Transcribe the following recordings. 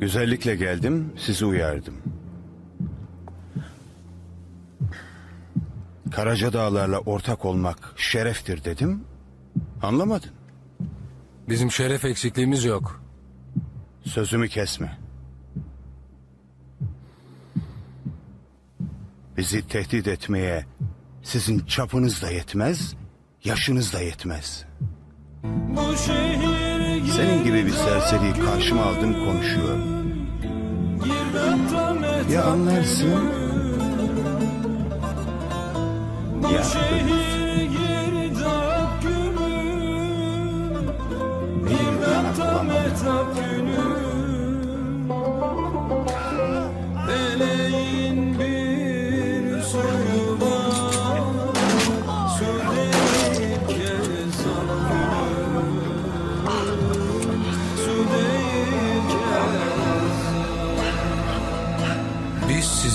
Güzellikle geldim, sizi uyardım. Karaca Dağlarla ortak olmak şereftir dedim. Anlamadın. Bizim şeref eksikliğimiz yok. Sözümü kesme. Bizi tehdit etmeye sizin çapınız da yetmez, yaşınız da yetmez. Bu şehir Senin gibi bir serseriyi karşıma aldım konuşuyor. Ya anlarsın ya benim bir yanak bulamadım.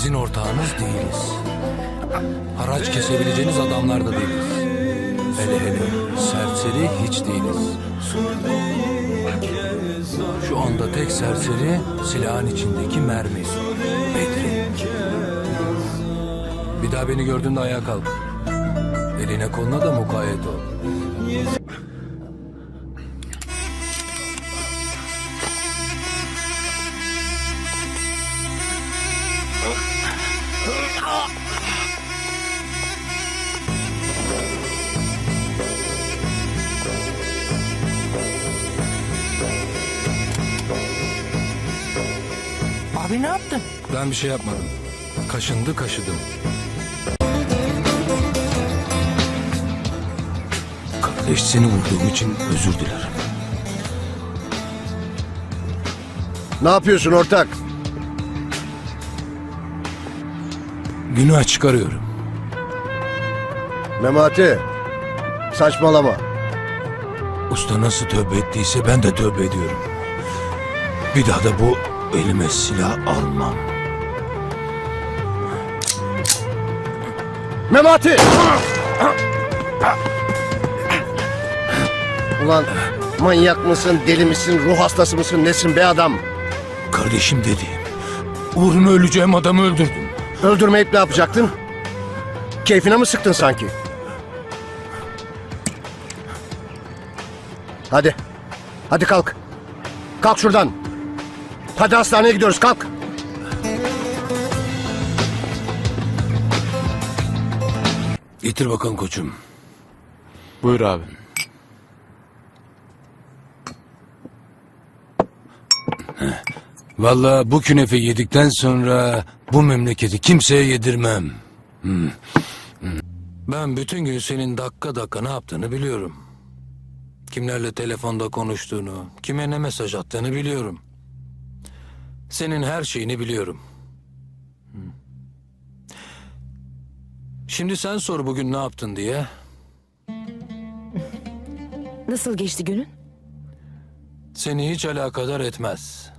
Sizin ortağınız değiliz. Haraç kesebileceğiniz adamlar da değiliz. Hele hele serseri hiç değiliz. Şu anda tek serseri silahın içindeki mermi. Bedri. Bir daha beni gördüğünde ayağa kalk. Eline koluna da mukayyet ol. Abi ne yaptın? Ben bir şey yapmadım. Kaşındı kaşıdım. Kardeş seni vurduğum için özür dilerim. Ne yapıyorsun ortak? Günah çıkarıyorum. Memati. Saçmalama. Usta nasıl tövbe ettiyse ben de tövbe ediyorum. Bir daha da bu elime silah almam. Memati! Ulan manyak mısın, deli misin, ruh hastası mısın, nesin be adam? Kardeşim dediğim. Uğruna öleceğim adamı öldürdüm. Öldürmeyip ne yapacaktın? Keyfine mi sıktın sanki? Hadi. Hadi kalk. Kalk şuradan. Hadi hastaneye gidiyoruz kalk. Getir bakalım koçum. Buyur abi. Vallahi bu künefe yedikten sonra bu memleketi kimseye yedirmem. Hmm. Hmm. Ben bütün gün senin dakika dakika ne yaptığını biliyorum. Kimlerle telefonda konuştuğunu, kime ne mesaj attığını biliyorum. Senin her şeyini biliyorum. Hmm. Şimdi sen sor bugün ne yaptın diye. Nasıl geçti günün? Seni hiç alakadar etmez.